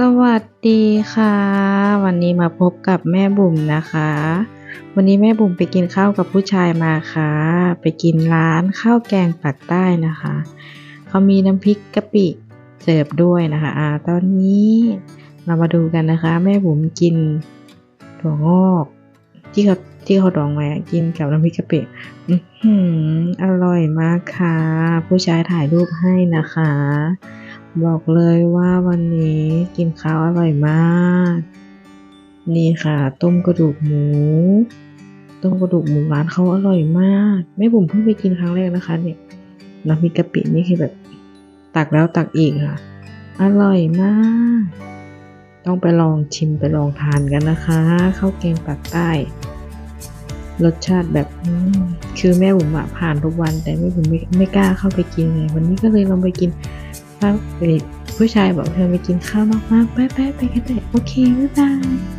สวัสดีค่ะ วันนี้มาพบกับแม่บุ๋มนะคะ วันนี้แม่บุ๋มไปกินข้าวกับผู้ชายมาค่ะ ไปกินร้านข้าวแกงปักใต้นะคะเขามีน้ำพริกกะปิเสิร์ฟด้วยนะคะอ่าตอนนี้เรามาดูกันนะคะ แม่บุ๋มกินถั่วงอกที่เขาที่เขาดองไว้กินกับน้ำพริกกะปิอืออร่อยมากค่ะ ผู้ชายถ่ายรูปให้นะคะ บอกเลยว่าวันนี้กินข้าวอร่อยมาก นี่ค่ะ ต้มกระดูกหมู ต้มกระดูกหมูร้านเขาอร่อยมาก แม่บุ๋มเพิ่งไปกินครั้งแรกนะคะ เนี่ยน้ำพริกกะปินี่คือแบบตักแล้วตักอีกค่ะ อร่อยมาก ต้องไปลองชิมไปลองทานกันนะคะข้าวแกงปากใต้รสชาติแบบคือแม่บุ๋มอะผ่านทุกวัน แต่แม่บุ๋มไม่ไม่กล้าเข้าไปกินไงวันนี้ก็เลยลองไปกิน ผู้ชายบอกเธอไปกินข้าวมากๆไปไปไปกันเถอะโอเคบ๊ายบาย